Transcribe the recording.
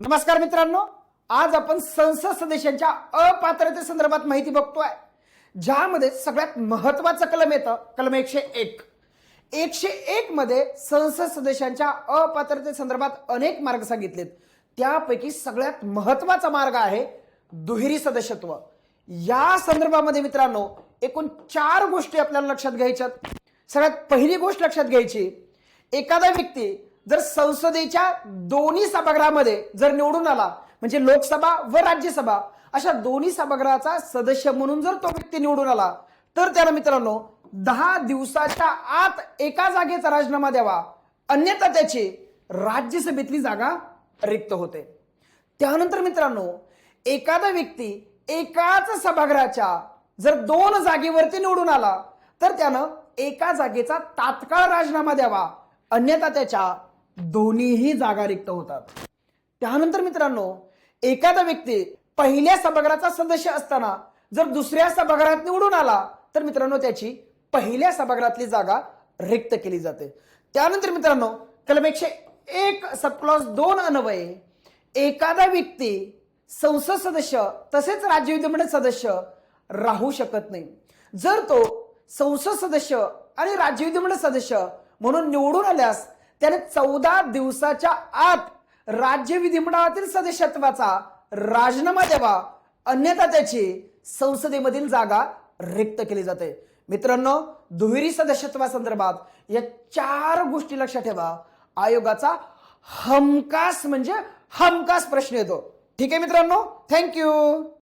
नमस्कार मित्रांनो आज आपण संसद सदस्यांच्या अपात्रते संदर्भात माहिती बघतोय ज्यामध्ये सगळ्यात महत्वाचं कलम येतं कलम एकशे एक. एकशे एक मध्ये संसद सदस्यांच्या अपात्रते संदर्भात अनेक मार्ग सांगितलेत. त्यापैकी सगळ्यात महत्त्वाचा मार्ग आहे दुहेरी सदस्यत्व. या संदर्भामध्ये मित्रांनो एकूण चार गोष्टी आपल्याला लक्षात घ्यायच्यात. सगळ्यात पहिली गोष्ट लक्षात घ्यायची एखादा व्यक्ती जर संसदेच्या दोन्ही सभागृहामध्ये जर निवडून आला म्हणजे लोकसभा व राज्यसभा अशा दोन्ही सभागृहाचा सदस्य म्हणून जर तो व्यक्ती निवडून आला तर त्याला मित्रांनो दहा दिवसाच्या आत एका जागेचा राजीनामा द्यावा. अन्यथा त्याची राज्यसभेतली जागा रिक्त होते. त्यानंतर मित्रांनो एखादा व्यक्ती एकाच सभागृहाच्या जर दोन जागेवरती निवडून आला तर त्यानं एका जागेचा तात्काळ राजीनामा द्यावा. अन्यथा त्याच्या दोन्हीही जागा रिक्त होतात. त्यानंतर मित्रांनो एखादा व्यक्ती पहिल्या सभागृहाचा सदस्य असताना जर दुसऱ्या सभागृहात निवडून आला तर मित्रांनो त्याची पहिल्या सभागृहातली जागा रिक्त केली जाते. त्यानंतर मित्रांनो कलम एकशे एक सबक्लॉज दोन अन्वये. एखादा व्यक्ती संसद सदस्य तसेच राज्य विधिमंडळ सदस्य राहू शकत नाही. जर तो संसद सदस्य आणि राज्य विधिमंडळ सदस्य म्हणून निवडून आल्यास त्याने चौदा दिवसाच्या आत राज्य विधिमंडळातील सदस्यत्वाचा राजीनामा द्यावा. अन्यथा त्याची संसदेमधील जागा रिक्त केली जाते. मित्रांनो दुहेरी सदस्यत्वासंदर्भात या चार गोष्टी लक्षात ठेवा. आयोगाचा हमखास म्हणजे हमखास प्रश्न येतो. ठीक आहे मित्रांनो? थँक्यू